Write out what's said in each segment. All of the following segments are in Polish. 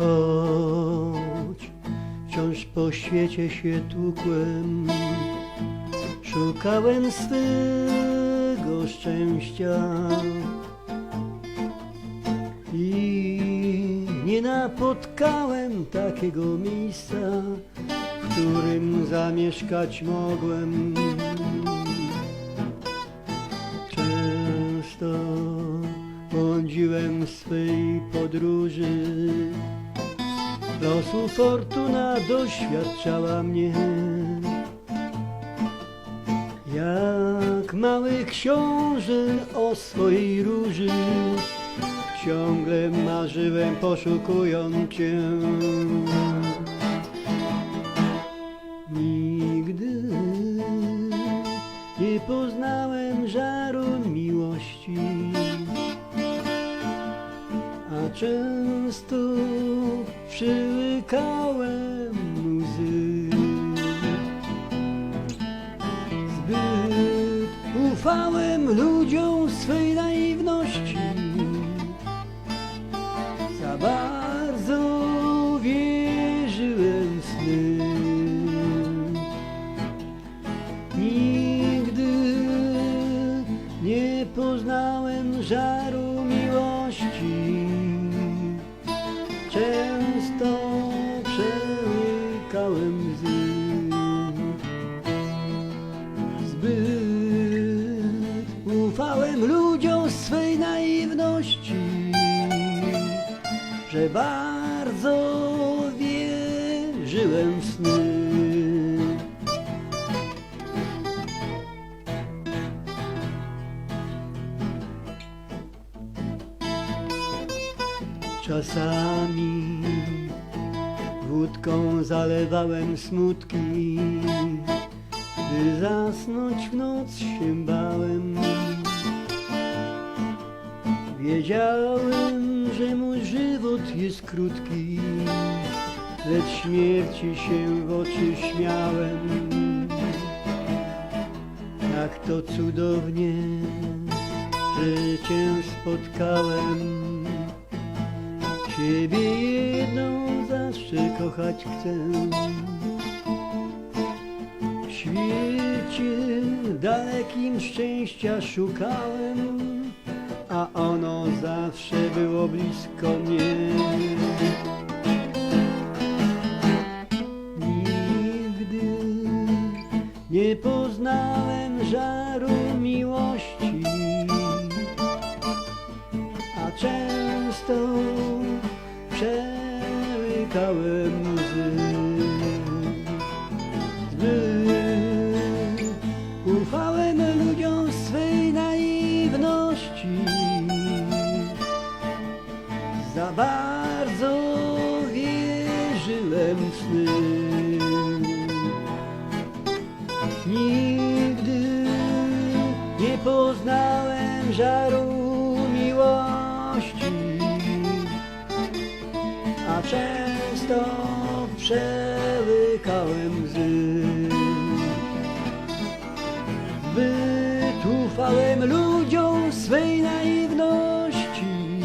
Choć wciąż po świecie się tłukłem, szukałem swego szczęścia. I nie napotkałem takiego miejsca, w którym zamieszkać mogłem. Często błądziłem w swej podróży, losu fortuna doświadczała mnie. Jak mały książę o swojej róży, ciągle marzyłem poszukując cię. Nigdy nie poznałem żaru miłości, a często przyłykałem łzy. Zbyt ufałem ludziom swej naiwności, za bardzo wierzyłem w sny. Nigdy nie poznałem żaru Zbyt ufałem ludziom swej naiwności, że bardzo wierzyłem w sny. Czasami wódką zalewałem smutki, by zasnąć w noc się bałem. Wiedziałem, że mój żywot jest krótki, lecz śmierci się w oczy śmiałem. Jak to cudownie, że Cię spotkałem. Ciebie jedną zawsze kochać chcę. Świecie dalekim szczęścia szukałem, a ono zawsze było blisko mnie. Nigdy nie poznałem żaru miłości, a często przełykałem łzy. Ludziom swej naiwności, za bardzo wierzyłem w sny. Nigdy nie poznałem żaru miłości, a często przełykałem łzy dałem ludziom swej naiwności.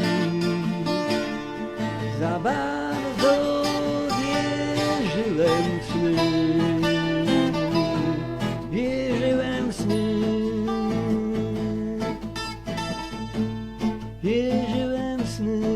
Za bardzo wierzyłem w sny. Wierzyłem w sny. Wierzyłem w sny.